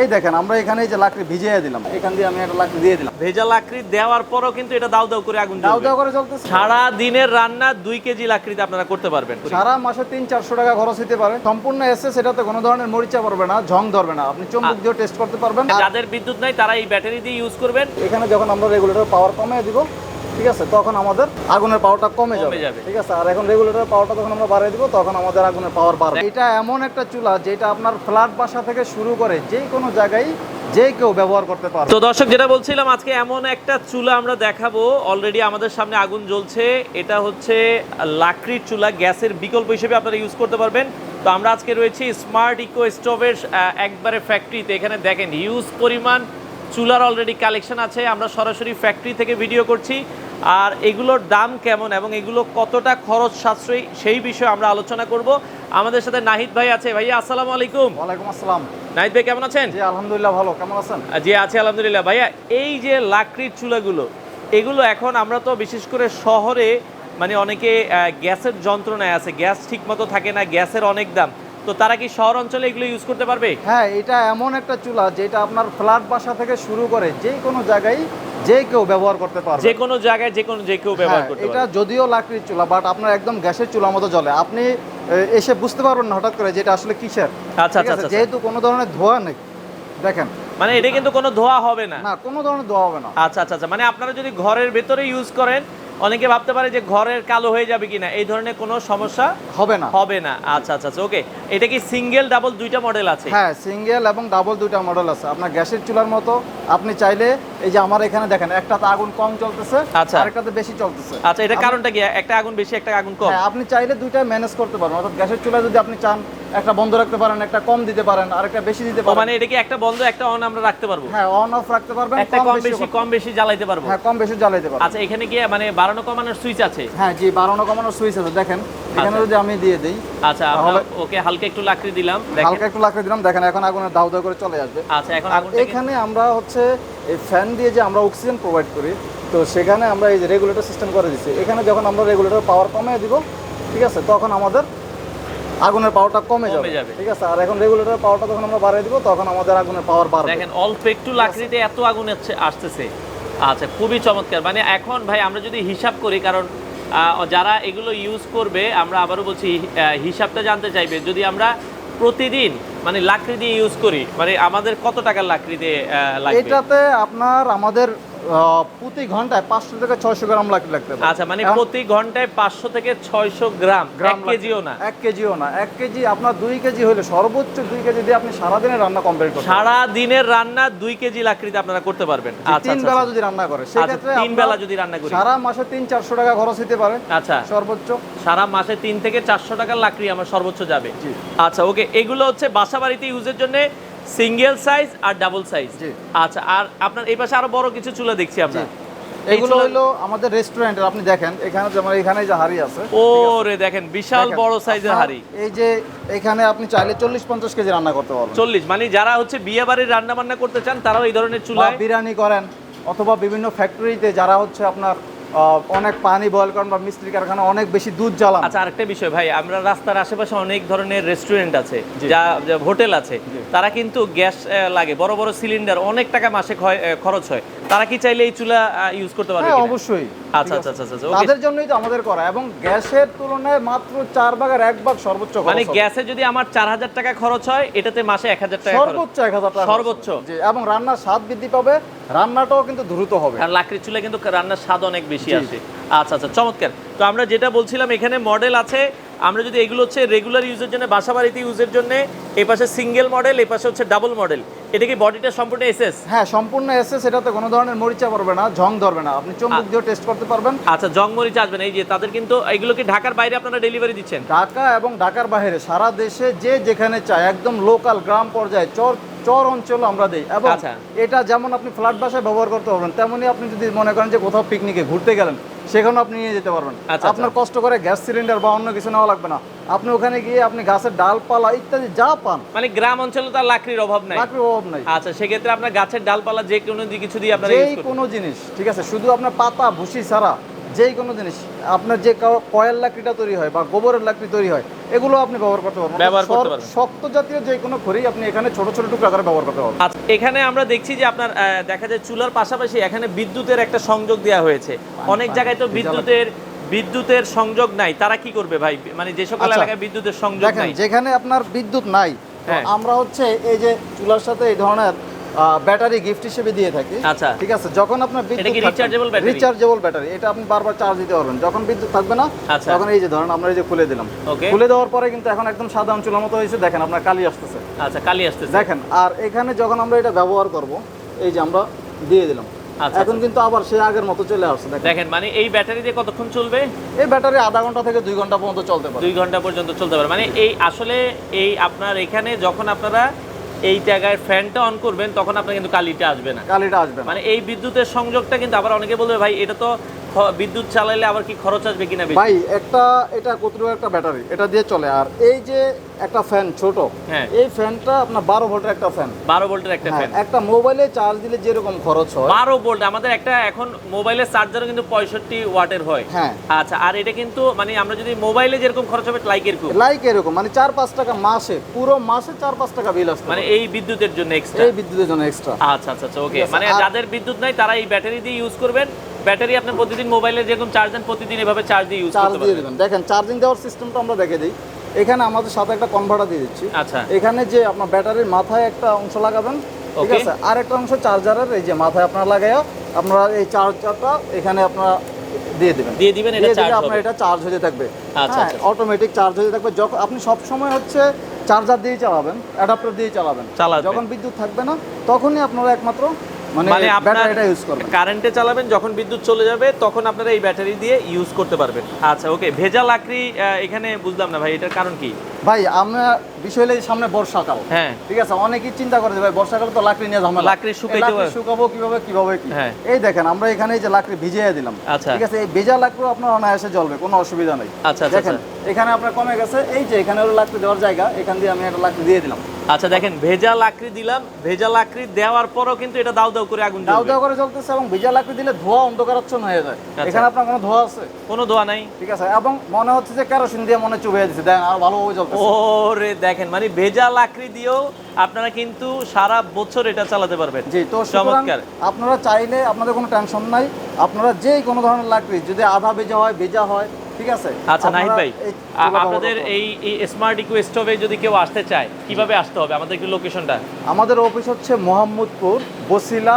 এই দেখেন আমরা এখানে এই যে লাকড়ি ভিজিয়ে দিলাম এখান দিয়ে আমি একটা লাকড়ি দিয়ে দিলাম। ভেজা লাকড়ি দেওয়ার পরও কিন্তু এটা দাও দাও করে আগুন দাও জ্বলবে। দাও করে চলতেছে সারা দিনের রান্না দুই কেজি লাকড়িতে আপনারা করতে পারবেন। সারা মাসে তিন চারশো টাকা খরচ হতে পারে। সম্পূর্ণ এসে সেটাতে কোনো ধরনের মরিচা পড়বে না ঝং ধরবে না। আপনি চুম্বক দিয়ে টেস্ট করতে পারবেন। যাদের বিদ্যুৎ নাই তারা এই ব্যাটারি দিয়ে ইউজ করবেন। এখানে যখন আমরা রেগুলেটর পাওয়ার কমিয়ে দিব ঠিক আছে? তখন আমাদের আগুনের পাওয়ারটা কমে যাবে। ঠিক আছে? আর এখন রেগুলেটর পাওয়ারটা যখন আমরা বাড়িয়ে দিব তখন আমাদের আগুনের পাওয়ার বাড়বে। এটা এমন একটা চুলা যেটা আপনার ফ্ল্যাট বাসা থেকে শুরু করে যে কোনো জায়গায় যে কেউ ব্যবহার করতে পারবে। তো দর্শক যেটা বলছিলাম আজকে এমন একটা চুলা আমরা দেখাবো। অলরেডি আমাদের সামনে আগুন জ্বলছে। এটা হচ্ছে লাকড়ির চুলা গ্যাসের বিকল্প হিসেবে আপনারা ইউজ করতে পারবেন। তো আমরা আজকে রয়েছি স্মার্ট ইকো স্টোভের একবারে ফ্যাক্টরিতে এখানে দেখেন হিউজ পরিমাণ চুলার অলরেডি কালেকশন আছে। আমরা সরাসরি ফ্যাক্টরি থেকে ভিডিও করছি। আর এগুলোর দাম কেমন এবং এগুলো কতটা খরচ সাশ্রয়ী সেই বিষয়ে আমরা আলোচনা করব। আমাদের সাথে নাহিদ ভাই আছে। ভাইয়া আসসালামু আলাইকুম। ওয়ালাইকুম আসসালাম। নাহিদ ভাই কেমন আছেন? জি আলহামদুলিল্লাহ ভালো। কেমন আছেন? জি আছি আলহামদুলিল্লাহ। ভাইয়া এই যে লাকড়ির চুলাগুলো এগুলো এখন আমরা তো বিশেষ করে শহরে মানে অনেকে গ্যাসের যন্ত্রণায় আছে। গ্যাস ঠিকমতো থাকে না গ্যাসের অনেক দাম। তো তারা কি শহর অঞ্চলে এগুলো ইউজ করতে পারবে? হ্যাঁ এটা এমন একটা চুলা যেটা আপনার ফ্ল্যাট বাসা থেকে শুরু করে যে কোনো জায়গায় যে কেউ ব্যবহার করতে পারবে। যে কোনো জায়গায় যে কোনো যে কেউ ব্যবহার হ্যাঁ, করতে এটা যদিও লাকড়ির চুলা বাট আপনার একদম গ্যাসের চুলার মতো জ্বলে। আপনি এসে বুঝতে পারবেন না হঠাৎ করে যেটা আসলে কিসের। আচ্ছা, আচ্ছা, আচ্ছা। যেহেতু কোনো ধরনের ধোয়া নেই দেখেন। মানে এটা কিন্তু কোনো ধোয়া হবে না। না কোনো ধরনের ধোয়া হবে না। আচ্ছা আচ্ছা আচ্ছা। মানে আপনারা যদি ঘরের ভেতরে ইউজ করেন অনেকে ভাবতে পারে যে ঘরের কালো হয়ে যাবে কিনা এই ধরনের কোনো সমস্যা হবে না। হবে না। আচ্ছা আচ্ছা আচ্ছা ওকে। এটা কি সিঙ্গেল ডাবল দুইটা মডেল আছে? হ্যাঁ সিঙ্গেল এবং ডাবল দুইটা মডেল আছে। আপনার গ্যাসের চুলার মতো আপনি চাইলে এই যে আমার এখানে দেখেন একটাতে আগুন কম চলতেছে আচ্ছা। আরেকটাতে বেশি চলতেছে। আচ্ছা এটা কারণটা কি? একটা আগুন বেশি একটা আগুন কম? হ্যাঁ আপনি চাইলে দুইটা ম্যানেজ করতে পারেন। অর্থাৎ গ্যাসের চুলা যদি আপনি চান একটা বন্ধ রাখতে পারেন একটা কম দিতে পারেন আর একটা বেশি দিতে পারেন। মানে এটা কি একটা বন্ধ একটা অন আমরা রাখতে পারব? হ্যাঁ অন অফ রাখতে পারবেন একটা কম বেশি কম বেশি জ্বালাইতে পারব? হ্যাঁ কম বেশি জ্বালাইতে পারবেন। আচ্ছা এখানে গিয়ে মানে বাড়ানো কমানোর সুইচ আছে? হ্যাঁ জি বাড়ানো কমানোর সুইচ আছে। দেখেন এখানে আচ্ছা। যদি আমি দিয়ে দিই আচ্ছা আমরা তাহলে- ওকে হালকা একটু লাকড়ি দিলাম হালকা একটু লাকড়ি দিলাম দেখেন এখন আগুনের দাউ দাউ করে চলে আসবে। আচ্ছা এখন আর এখানে আমরা হচ্ছে এই ফ্যান দিয়ে যে আমরা অক্সিজেন প্রোভাইড করি তো সেখানে আমরা এই যে রেগুলেটর সিস্টেম করে দিচ্ছি এখানে যখন আমরা রেগুলেটর পাওয়ার কমিয়ে দিব ঠিক আছে তখন আমাদের আগুনের পাওয়ারটা কমে যাবে। ঠিক আছে আর এখন রেগুলেটর পাওয়ারটা যখন আমরা বাড়িয়ে দিব তখন আমাদের আগুনের পাওয়ার বাড়বে। দেখেন অল্প একটু লাকড়িতে এত আগুন হচ্ছে আসতেছে। আচ্ছা খুবই চমৎকার। মানে এখন ভাই আমরা যদি হিসাব করি কারণ যারা এগুলো ইউজ করবে, আমরা আবারও বলছি হিসাবটা জানতে চাইবে। যদি আমরা প্রতিদিন মানে লাকড়ি দিয়ে ইউজ করি মানে আমাদের কত টাকার লাকড়ি দিয়ে এটাতে আপনার আমাদের প্রতি ঘন্টায় পাঁচশো থেকে ছয়শো গ্রাম লাগতে পারে। আচ্ছা মানে প্রতি ঘন্টায় পাঁচশো থেকে ছয়শো গ্রাম গ্রাম কেজিও না? এক কেজিও না। এক কেজি আপনার দুই কেজি হলে সর্বোচ্চ দুই কেজি দিয়ে আপনি সারাদিনের রান্না কমপ্লিট করতে সারা দিনের রান্না দুই কেজি লাকড়িতে আপনারা করতে পারবেন। আচ্ছা তিন আচ্ছা, বেলা আচ্ছা। যদি রান্না করে সেক্ষেত্রে তিন বেলা যদি রান্না করি। সারা মাসে তিন চারশো টাকা খরচ হতে পারে আচ্ছা। সর্বোচ্চ। সারা মাসে তিন থেকে চারশো টাকার লাকড়ি আমার সর্বোচ্চ যাবে। আচ্ছা ওকে এগুলো হচ্ছে বাসা বাড়িতে ইউজের জন্য সিঙ্গেল সাইজ আর ডাবল সাইজ। আচ্ছা আর আপনার এই পাশে আরও বড় কিছু চুলা দেখছি আমরা। এগুলো চুলা- হলো আমাদের রেস্টুরেন্টের আপনি দেখেন এখানে যেমন এখানে যে হাড়ি আছে ও রে দেখেন বিশাল বড় সাইজের হাড়ি। এই যে এখানে আপনি চাইলে চল্লিশ পঞ্চাশ কেজি রান্না করতে পারবেন। চল্লিশ মানে যারা হচ্ছে বিয়ে বাড়ির রান্না বান্না করতে চান তারাও এই ধরনের বা চুলায় বিরিয়ানি করেন অথবা বিভিন্ন ফ্যাক্টরিতে যারা হচ্ছে আপনার অনেক পানি বয়ল করেন বা মিস্ত্রি কারখানা অনেক বেশি দুধ জ্বালান। আচ্ছা আরেকটা বিষয় ভাই আমরা রাস্তার আশেপাশে অনেক ধরনের রেস্টুরেন্ট আছে যা হোটেল আছে। তারা কিন্তু গ্যাস লাগে বড় বড় সিলিন্ডার অনেক টাকা মাসে খরচ হয়। তারা কি চাইলে এই চুলা ইউজ করতে পারবে হ্যাঁ অবশ্যই। আচ্ছা আচ্ছা আচ্ছা আচ্ছা তাদের জন্যই তো আমাদের করা। এবং গ্যাসের তুলনায় মাত্র চার ভাগের এক ভাগ সর্বোচ্চ খরচ মানে গ্যাসে যদি আমার চার হাজার টাকা খরচ হয় এটাতে মাসে এক হাজার টাকা সর্বোচ্চ এক হাজার টাকা সর্বোচ্চ? জি, এবং রান্নার স্বাদ বৃদ্ধি পাবে। রান্নাটাও কিন্তু দ্রুত হবে। আর লাকড়ির চুলা কিন্তু রান্নার স্বাদ অনেক বেশি। আসে। আচ্ছা আচ্ছা চমৎকার। তো আমরা যেটা বলছিলাম এখানে মডেল আছে। আমরা যদি এগুলো হচ্ছে রেগুলার ইউজের জন্য বাসা বাড়িতে ইউজের জন্য এই পাশে সিঙ্গেল মডেল এই পাশে হচ্ছে ডাবল মডেল এটা কি বডিটা সম্পূর্ণ এসএস? হ্যাঁ সম্পূর্ণ এসে সেটাতে কোনো ধরনের মরিচা পড়বে না ঝং ধরবে না। আপনি চুম্বক দিয়ে টেস্ট করতে পারবেন। আচ্ছা জংমরিচ আসবেন এই যে তাদের কিন্তু এগুলো কি ঢাকার বাইরে আপনারা ডেলিভারি দিচ্ছেন? ঢাকা এবং ঢাকার বাইরে সারা দেশে যে যেখানে চায় একদম লোকাল গ্রাম পর্যায়ে চর চর অঞ্চল আমরা দিই। এবং আচ্ছা। এটা যেমন আপনি ফ্ল্যাট বাসায় ব্যবহার করতে পারবেন তেমনি আপনি যদি মনে করেন যে কোথাও পিকনিকে ঘুরতে গেলেন সেখানেও আপনি নিয়ে যেতে পারবেন। আচ্ছা, আপনার কষ্ট করে গ্যাস সিলিন্ডার বা অন্য কিছু নেওয়া লাগবে না। আপনি ওখানে গিয়ে আপনি গাছের ডালপালা ইত্যাদি যা পান মানে গ্রাম অঞ্চলে তো আর লাকড়ির অভাব নাই। লাকড়ির অভাব নাই। আচ্ছা সেক্ষেত্রে আপনার গাছের ডালপালা যে কোনো কিছু দিয়ে আপনার করতে কোনো জিনিস ঠিক আছে? শুধু আপনার পাতা ভুসি ছাড়া যে কোনো জিনিস আপনার যে কয়েল লাকড়িটা তৈরি হয় বা গোবরের লাকড়ি তৈরি হয় এগুলো আপনি ব্যবহার করতে পারবেন। ব্যবহার করতে পারবেন। শক্ত জাতীয় যে কোনো খড়ি আপনি এখানে ছোট ছোট টুকরা করে ব্যবহার করতে পারবেন। আচ্ছা এখানে আমরা দেখছি যে আপনার দেখা যায় চুলার পাশাপাশি এখানে বিদ্যুতের একটা সংযোগ দেওয়া হয়েছে। অনেক জায়গায় তো বিদ্যুতের বিদ্যুতের সংযোগ নাই। তারা কি করবে ভাই? মানে যে সকল আচ্ছা। এলাকায় বিদ্যুতের সংযোগ নাই। যেখানে আপনার বিদ্যুৎ নাই তো হ্যাঁ। আমরা হচ্ছে এই যে চুলার সাথে এই ধরনের ব্যাটারি গিফট হিসেবে দিয়ে থাকি। আচ্ছা। ঠিক আছে? যখন আপনার কি rechargeable battery? রিচার্জেবল ব্যাটারি এটা আপনি বারবার চার্জ দিতে পারবেন। যখন বিদ্যুৎ থাকবে না আচ্ছা। তখন এই যে ধরেন আমরা এই যে খুলে দিলাম. খুলে দেওয়ার পরে কিন্তু এখন একদম সাধারণ চুলার মতো হয়েছে। দেখেন আপনার কালি আসতেছে। আচ্ছা কালি আসতেছে। দেখেন আর এখানে যখন আমরা এটা ব্যবহার করব এই যে আমরা দিয়ে দিলাম। এখন কিন্তু আবার সে আগের মতো চলে আসছে দেখেন। মানে এই ব্যাটারি দিয়ে কতক্ষণ চলবে? এই ব্যাটারি আধা ঘণ্টা থেকে দুই ঘণ্টা পর্যন্ত চলতে পারে। দুই ঘণ্টা পর্যন্ত চলতে পারে। মানে এই আসলে এই আপনার এখানে যখন আপনারা এই জায়গায় ফ্যানটা অন করবেন তখন আপনার কিন্তু কালিটা আসবে না। কালিটা আসবে মানে এই বিদ্যুতের সংযোগটা কিন্তু আবার অনেকে বলবে ভাই এটা তো বিদ্যুৎ চালাইলে আবার কি খরচ আসবে কিনা ভাই একটা এটা কতটুকু একটা ব্যাটারি এটা দিয়ে চলে। আর এই যে একটা ফ্যান ছোট হ্যাঁ। এই ফ্যানটা আপনার বারো ভোল্টের একটা ফ্যান বারো ভোল্টের একটা ফ্যান একটা মোবাইলে চার্জ দিলে যেরকম খরচ হয়। বারো ভোল্ট আমাদের একটা এখন মোবাইলের চার্জারও কিন্তু পঁয়ষট্টি ওয়াটের হয়। হ্যাঁ। আচ্ছা আর এটা কিন্তু মানে আমরা যদি মোবাইলে যেরকম খরচ হবে লাইক এরকম। লাইক এরকম মানে চার পাঁচ টাকা মাসে পুরো মাসে চার পাঁচ টাকা বিল আসবে মানে এই বিদ্যুতের জন্য এক্সট্রা এই বিদ্যুতের জন্য এক্সট্রা আচ্ছা আচ্ছা আচ্ছা ওকে মানে যাদের বিদ্যুৎ নাই তারা এই ব্যাটারি দিয়ে ইউজ করবেন। ব্যাটারি আপনি প্রতিদিন মোবাইলে যেরকম চার্জ দেন প্রতিদিন এভাবে চার্জ দিয়ে ইউজ চার্জ করতে দিয়ে দেবেন। দেখেন চার্জিং দেওয়ার সিস্টেমটা আমরা দেখে দিই। এখানে আমাদের সাথে একটা কনভার্টার দিয়ে দিচ্ছি। আচ্ছা। এখানে যে আপনার ব্যাটারির মাথায় একটা অংশ লাগাবেন ঠিক আছে? আর একটা অংশ চার্জারের এই যে মাথায় আপনারা লাগাইয়া আপনারা এই চার্জারটা এখানে আপনারা দিয়ে দিবেন। দিয়ে দিবেন এটা চার্জ আপনার হবে। এটা চার্জ হতে থাকবে। আচ্ছা, হ্যাঁ আচ্ছা। অটোমেটিক চার্জ হতে থাকবে। যখন আপনি সব সময় হচ্ছে চার্জার দিয়ে চালাবেন অ্যাডাপ্টার দিয়ে চালাবেন। যখন বিদ্যুৎ থাকবে না তখনই আপনারা একমাত্র মানে মানে আপনার ইউজ করবেন। কারেন্টে চালাবেন যখন বিদ্যুৎ চলে যাবে তখন আপনারা এই ব্যাটারি দিয়ে ইউজ করতে পারবেন। আচ্ছা ওকে ভেজা লাকড়ি এখানে বুঝলাম না ভাই এটার কারণ কি? ভাই আমরা বিষয় হলো সামনে বর্ষাকাল হ্যাঁ। ঠিক আছে অনেকেই চিন্তা করে ভাই বর্ষাকালে তো লাকড়ি নিয়ে ঝামেলা। লাকড়ি শুকাইতে হবে। শুকাবো কীভাবে কীভাবে কি? হ্যাঁ। এই দেখেন আমরা এখানে যে লাকড়ি ভিজিয়ে দিলাম। আচ্ছা। ঠিক আছে এই ভেজা লাকড়ি আপনার অনায়াসে জ্বলবে কোনো অসুবিধা নেই। আচ্ছা, আচ্ছা, দেখেন এখানে আপনার কমে গেছে। এই যে এখানে লাকড়ি দেওয়ার জায়গা এখান দিয়ে আমি একটা লাকড়ি দিয়ে দিলাম। আচ্ছা দেখেন ভেজা লাকড়ি দিলাম। ভেজা লাকড়ি দেওয়ার পরও কিন্তু এটা দাউ দাউ করে আগুন দাও জ্বলবে। দাও করে চলতেছে এবং ভেজা লাকড়ি দিলে ধোঁয়া অন্ধকারাচ্ছন্ন হয়ে যায়। আচ্ছা। এখানে আপনার কোনো ধোঁয়া আছে? কোনো দোয়া নাই। ঠিক আছে। এবং মনে হচ্ছে যে কেরোসিন দিয়ে মনে চুবিয়ে দিচ্ছে দেখেন আর ভালোভাবে চলতেছে ওরে দেখেন মানে ভেজা লাকড়ি দিয়েও আপনারা কিন্তু সারা বছর এটা চালাতে পারবেন। জি তো চমৎকার। আপনারা চাইলে আপনাদের কোনো টেনশন নাই। আপনারা যেই কোনো ধরনের লাকড়ি যদি আধা ভেজা হয় ভেজা হয় ঠিক আছে? আচ্ছা নাহিদ ভাই আপনাদের এই স্মার্ট ইকো স্টোভে যদি কেউ আসতে চায় কীভাবে আসতে হবে? আমাদের একটু লোকেশনটা আমাদের অফিস হচ্ছে মোহাম্মদপুর বসিলা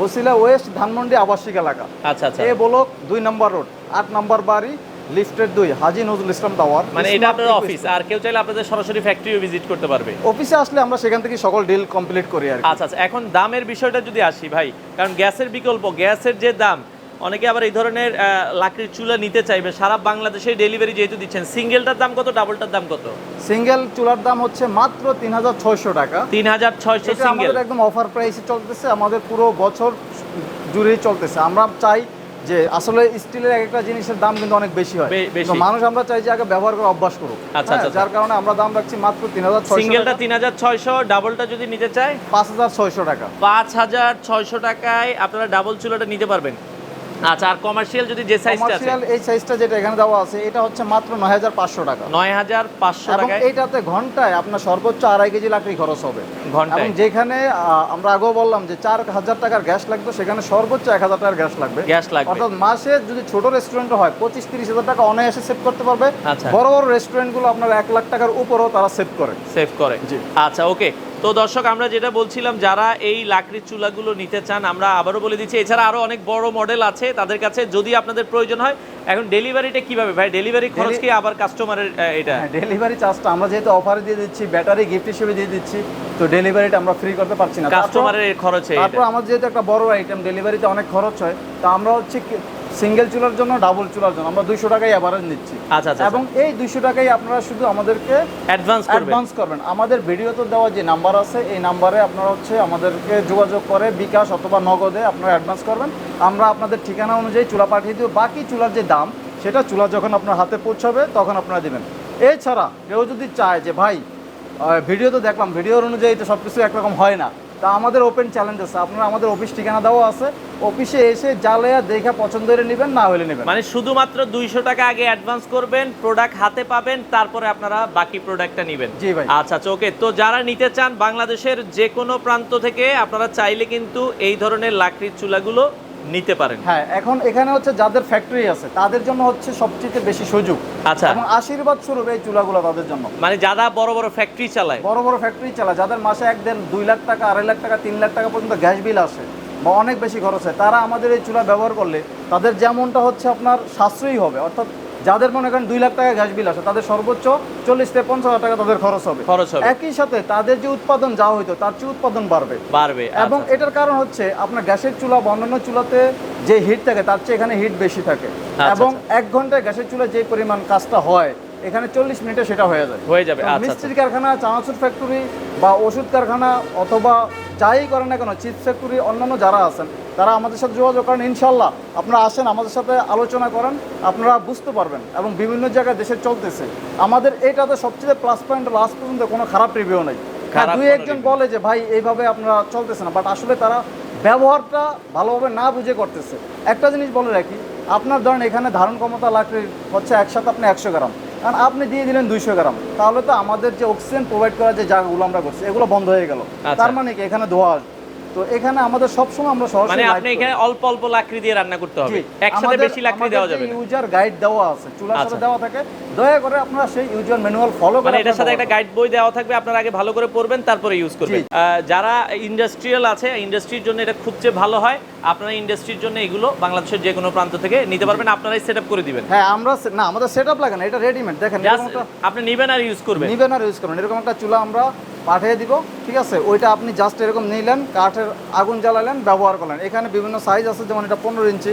বসিলা ওয়েস্ট ধানমন্ডি আবাসিক এলাকা। আচ্ছা আচ্ছা। এ ব্লক দুই নম্বর রোড আট নম্বর বাড়ি লিফটের দুই হাজি নজরুল ইসলাম টাওয়ার মানে এটা আপনার অফিস আর কেউ চাইলে আপনাদের সরাসরি ফ্যাক্টরিও ভিজিট করতে পারবে। অফিসে আসলে আমরা সেখান থেকে সকল ডিল কমপ্লিট করি আর আচ্ছা আচ্ছা এখন দামের বিষয়টা যদি আসি ভাই কারণ গ্যাসের বিকল্প গ্যাসের যে দাম অনেকে আবার এই ধরনের লাকড়ির চুলা নিতে চাইবে। সারা বাংলাদেশে ডেলিভারি যেহেতু দিচ্ছেন সিঙ্গেলটার দাম কত ডাবলটার দাম কত? সিঙ্গেল চুলার দাম হচ্ছে মাত্র তিন হাজার ছয়শো টাকা। তিন হাজার ছয়শো সিঙ্গেল একদম অফার প্রাইসে চলতেছে আমাদের পুরো বছর জুড়েই চলতেছে। আমরা চাই যে আসলে স্টিলের এক একটা জিনিসের দাম কিন্তু অনেক বেশি হয়। তো মানুষ আমরা চাই যে আগে ব্যবহার করে অভ্যাস করুক। আচ্ছা, হ্যাঁ, আচ্ছা, যার কারণে আমরা দাম রাখছি মাত্র তিন হাজার সিঙ্গেলটা তিন হাজার ছয়শো ডাবলটা যদি নিতে চাই? পাঁচ হাজার ছয়শো টাকা। পাঁচ হাজার ছয়শো টাকায় আপনারা ডাবল চুলাটা নিতে পারবেন। আচ্ছা আর কমার্শিয়াল যদি যে সাইজটা আছে? এই সাইজটা যেটা এখানে দেওয়া আছে এটা হচ্ছে মাত্র নয় হাজার পাঁচশো টাকা। নয় হাজার পাঁচশো এবং এইটাতে ঘন্টায় আপনার সর্বোচ্চ আড়াই কেজি লাকড়ি খরচ হবে। ঘন্টায়? এবং যেখানে আমরা আগেও বললাম যে চার হাজার টাকার গ্যাস লাগবে সেখানে সর্বোচ্চ এক হাজার টাকার গ্যাস লাগবে। গ্যাস লাগবে। অর্থাৎ মাসে যদি ছোট রেস্টুরেন্ট হয় পঁচিশ তিরিশ হাজার টাকা অনায়াসে সেভ করতে পারবে। আচ্ছা। বড় বড় রেস্টুরেন্টগুলো আপনার এক লাখ টাকার উপরও তারা সেভ করে। সেভ করে। জি। আচ্ছা ওকে তো দর্শক আমরা যেটা বলছিলাম যারা এই লাকড়ির চুলাগুলো নিতে চান আমরা আবারও বলে দিচ্ছি এছাড়া আরও অনেক বড় মডেল আছে তাদের কাছে যদি আপনাদের প্রয়োজন হয়। এখন ডেলিভারিটা কীভাবে? ভাই ডেলিভারি খরচ কি আবার কাস্টমারের এটা? ডেলিভারি চার্জটা আমরা যেহেতু অফারে দিয়ে দিচ্ছি ব্যাটারি গিফট হিসেবে দিয়ে দিচ্ছি তো ডেলিভারিটা আমরা ফ্রি করতে পারছি না। কাস্টমারের খরচে তারপর আমাদের যেহেতু একটা বড় আইটেম ডেলিভারিতে অনেক খরচ হয় তো আমরা হচ্ছে সিঙ্গেল চুলার জন্য ডাবল চুলার জন্য। আমরা দুইশো টাকাই অ্যাভারেজ নিচ্ছি। আচ্ছা আচ্ছা এবং এই দুইশো টাকাই আপনারা শুধু আমাদেরকে অ্যাডভান্স অ্যাডভান্স করবেন। আমাদের ভিডিওতে দেওয়া যে নাম্বার আছে এই নাম্বারে আপনারা হচ্ছে আমাদেরকে যোগাযোগ করে বিকাশ অথবা নগদে আপনারা অ্যাডভান্স করবেন। আমরা আপনাদের ঠিকানা অনুযায়ী চুলা পাঠিয়ে দিব। বাকি চুলার যে দাম সেটা চুলা যখন আপনার হাতে পৌঁছাবে তখন আপনারা দেবেন। এছাড়া কেউ যদি চায় যে ভাই ভিডিও তো দেখলাম ভিডিওর অনুযায়ী তো সব কিছু একরকম হয় না। তা আমাদের ওপেন চ্যালেঞ্জ আছে। আপনারা আমাদের অফিস ঠিকানা দেওয়া আছে অফিসে এসে জালেয়া দেখা পছন্দ করে নেবেন না হলে নেবেন। মানে শুধুমাত্র দুইশো টাকা আগে অ্যাডভান্স করবেন প্রোডাক্ট হাতে পাবেন তারপরে আপনারা বাকি প্রোডাক্টটা নেবেন। জি ভাই। আচ্ছা ওকে তো যারা নিতে চান বাংলাদেশের যে কোনো প্রান্ত থেকে আপনারা চাইলে কিন্তু এই ধরনের লাকড়ির চুলাগুলো নিতে পারেন। হ্যাঁ এখন এখানে হচ্ছে যাদের ফ্যাক্টরি আছে তাদের জন্য হচ্ছে সবচেয়ে বেশি সুযোগ। আচ্ছা। এবং আশীর্বাদ স্বরূপ এই চুলাগুলো তাদের জন্য। মানে যারা বড় বড় ফ্যাক্টরি চালায়। বড় বড় ফ্যাক্টরি চালায় যাদের মাসে একদিন দুই লাখ টাকা আড়াই লাখ টাকা তিন লাখ টাকা পর্যন্ত গ্যাস বিল আসে বা অনেক বেশি খরচ হয় তারা আমাদের এই চুলা ব্যবহার করলে তাদের যেমনটা হচ্ছে আপনার সাশ্রয়ী হবে অর্থাৎ যাদের মনে করেন দুই লাখ টাকা গ্যাস বিল আসে তাদের সর্বোচ্চ চল্লিশ থেকে পঞ্চাশ হাজার টাকা তাদের খরচ হবে। খরচ হবে। একই সাথে তাদের যে উৎপাদন যা হইতো তার চেয়ে উৎপাদন বাড়বে। বাড়বে এবং আচ্ছা, এটার কারণ হচ্ছে আপনার গ্যাসের চুলা বা অন্যান্য চুলাতে যে হিট থাকে তার চেয়ে এখানে হিট বেশি থাকে। আচ্ছা, এবং এক ঘন্টায় গ্যাসের চুলা যে পরিমাণ কাজটা হয় এখানে চল্লিশ মিনিটে সেটা হয়ে যায়। হয়ে যাবে আচ্ছা, আচ্ছা। মিষ্টির কারখানা চানাচুর ফ্যাক্টরি বা ওষুধ কারখানা অথবা যাই করেন না কেন চিপস ফ্যাক্টরি অন্যান্য যারা আছেন তারা আমাদের সাথে যোগাযোগ করেন ইনশাল্লাহ আপনারা আসেন আমাদের সাথে আলোচনা করেন আপনারা বুঝতে পারবেন এবং বিভিন্ন জায়গায় দেশে চলতেছে। আমাদের এটাতে সবচেয়ে প্লাস পয়েন্ট লাস্ট পর্যন্ত কোনো খারাপ রিভিউ নেই। হ্যাঁ দুই একজন বলে যে ভাই এইভাবে আপনারা চলতেছে না। বাট আসলে তারা ব্যবহারটা ভালোভাবে না বুঝে করতেছে। একটা জিনিস বলে রাখি আপনার ধরেন এখানে ধারণ ক্ষমতা লাকড়ির হচ্ছে একসাথে আপনি একশো গ্রাম। কারণ আপনি দিয়ে দিলেন দুইশো গ্রাম। তাহলে তো আমাদের যে অক্সিজেন প্রোভাইড করার যে জায়গাগুলো আমরা করছি এগুলো বন্ধ হয়ে গেল। আচ্ছা। তার মানে কি? এখানে ধোয়া আসবে। তো এখানে আমাদের সবসময় আমরা সরাসরি মানে আপনি এখানে অল্প অল্প লাকড়ি দিয়ে রান্না করতে হবে। একসাথে বেশি লাকড়ি দেওয়া যাবে না। ইউজার গাইড দেওয়া আছে চুলার আচ্ছা। সাথে দেওয়া থাকে দয়া করে আপনারা সেই ইউজার ম্যানুয়াল ফলো করে মানে এটার সাথে একটা গাইড বই দেওয়া থাকবে আপনারা আগে ভালো করে পড়বেন তারপরে ইউজ করবেন। যারা ইন্ডাস্ট্রিয়াল আছে ইন্ডাস্ট্রির জন্য এটা খুব যে ভালো হয় আপনারা ইন্ডাস্ট্রির জন্য এগুলো বাংলাদেশের যে কোনো প্রান্ত থেকে নিতে পারবেন আপনারাই সেট করে দিবেন। হ্যাঁ আমরা না আমাদের সেট আপ লাগে না এটা রেডিমেড দেখেন আপনি নিবেন আর ইউজ করবেন। নিবেন আর ইউজ করবেন। এরকম একটা চুলা আমরা পাঠিয়ে দিব ঠিক আছে? ওইটা আপনি জাস্ট এরকম নিলেন কাঠের আগুন জ্বালালেন ব্যবহার করলেন। এখানে বিভিন্ন সাইজ আছে যেমন এটা পনেরো ইঞ্চি।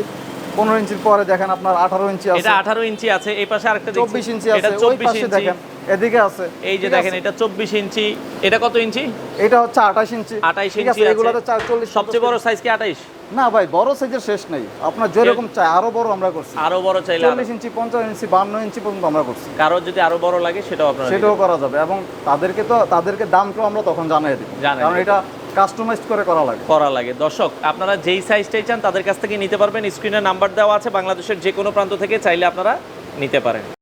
পনেরো ইঞ্চির পরে দেখেন আপনার আঠারো ইঞ্চি আছে। আঠারো ইঞ্চি আছে এই পাশে আরেকটা। চব্বিশ ইঞ্চি আছে ওই পাশে দেখেন। এদিকে আছে। এই যে দেখেন এটা চব্বিশ ইঞ্চি। এটা কত ইঞ্চি? এটা হচ্ছে আঠাশ ইঞ্চি। 28 ঠিক আছে ইঞ্চি। এগুলোতে চার চল্লিশ সবচেয়ে বড় সাইজ কি আঠাইশ না ভাই বড় সাইজের শেষ নেই। আপনার যেরকম চাই আরও বড় আমরা করছি। আরও বড় চাইলে আরো- চল্লিশ ইঞ্চি পঞ্চাশ ইঞ্চি বান্ন ইঞ্চি পর্যন্ত আমরা করছি। কারোর যদি আরও বড় লাগে সেটাও আপনারা সেটাও করা যাবে। এবং তাদেরকে তো তাদেরকে দামটাও আমরা তখন জানিয়ে দিব। কারণ এটা কাস্টমাইজ করে করা লাগে। করা লাগে। দর্শক আপনারা যেই সাইজটাই চান তাদের কাছ থেকে নিতে পারবেন। স্ক্রিনে নাম্বার দেওয়া আছে। বাংলাদেশের যে কোনো প্রান্ত থেকে চাইলে আপনারা নিতে পারেন।